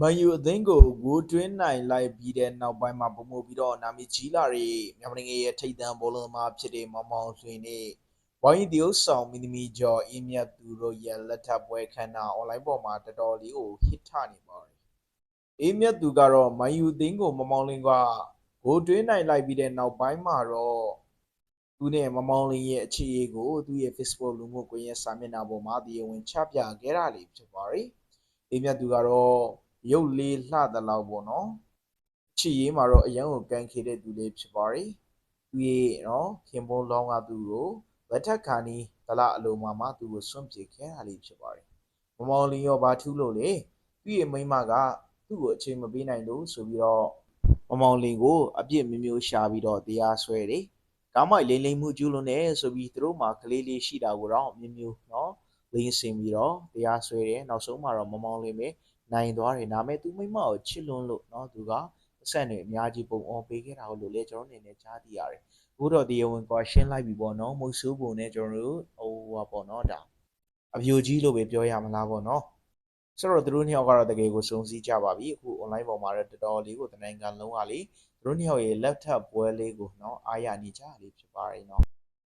မန်ယူအသင်းကိုဂိုးတွင်းနိုင်လိုက်ပြီးတဲ့နောက်ပိုင်းမှာပုံမှုပြီးတော့နာမည်ကြီးလာတဲ့မြန်မာနိုင်ငံရဲ့ထိပ်သံဘောလုံးသမားဖြစ်တဲ့မောင်မောင်ဆွေနဲ့ဝိုင်းဒီယိုဆောင်မီနီမီကျော်အင်းမြတ်သူတို့ရဲ့လက်ထပ်ပွဲခန်းနာအွန်လိုင်းပေါ်မှာတော်တော်လေးကိုဟစ်ထနေပါတယ်။အင်းမြတ်သူကတော့မန်ယူအသင်းကိုမောင်မောင်လင်းကဂိုးတွင်းနိုင်လိုက်ပြီးတဲ့နောက်ပိုင်းမှာတော့သူနဲ့မောင်မောင်လင်းရဲ့အခြေအနေကိုသူ့ရဲ့ Facebook လူမှုကွန်ရက်စာမျက်နှာပေါ်မှာတရားဝင်ချပြခဲ့တာလေးဖြစ်ပါတယ်။အေးမြတ်သူကတော့ ရုပ်လေးလှသလောက်ပေါ့နော်ချီရေးမှာတော့အရန်ကိုကန်ခေတဲ့သူလေးဖြစ်ပါတယ်သူရဲ့နော်ခင်ပွန်းလောင်းကသူ့ကိုလက်ထက်ခါနီးဒလအလိုမှာမှသူ့ကိုစွန့်ပြေခဲ့တာလေးဖြစ်ပါတယ်မမောင်လင်းရောဘာထူးလို့လေသူ့ရဲ့မိန်းမကသူ့ကိုအချိန်မပေးနိုင်လို့ဆိုပြီးတော့မမောင်လင်းကိုအပြစ်မျိုးမျိုးရှာပြီးတော့တရားစွဲတယ်ကောင်းမိုက်လိမ့်လိမ့်မှုကျူးလွန်နေဆိုပြီးသူတို့မှာကလေးလေးရှိတာကိုတော့မျိုးမျိုးနော်လင်းစင်ပြီးတော့တရားစွဲတယ်နောက်ဆုံးမှာတော့မမောင်လင်းပဲ နိုင်သွားတယ်ဒါပေမဲ့သူမိမကိုချစ်လွန်းလို့เนาะသူကအဆက်နဲ့အများကြီးပုံအောင်ပေးခဲ့တာလို့လေကျွန်တော်အနေနဲ့ကြားသိရတယ်ဘိုးတော်တရားဝင်ကွာရှင်းလိုက်ပြီပေါ့နော်မုတ်ဆိုးပုံနဲ့ကျွန်တော်တို့ဟိုဟာပေါ့နော်ဒါအပြိုကြီးလို့ပဲပြောရမလားပေါ့နော်ဆိုတော့သူတို့နှစ်ယောက်ကတော့တကယ်ကိုစုံစည်းကြပါပြီအခု online ပေါ်မှာတော့တော်တော်လေးကိုတနိုင်ငံလုံးကလေသူတို့နှစ်ယောက်ရဲ့ laptop ပွဲလေးကိုเนาะအားရနေကြလေးဖြစ်ပါတယ်เนาะ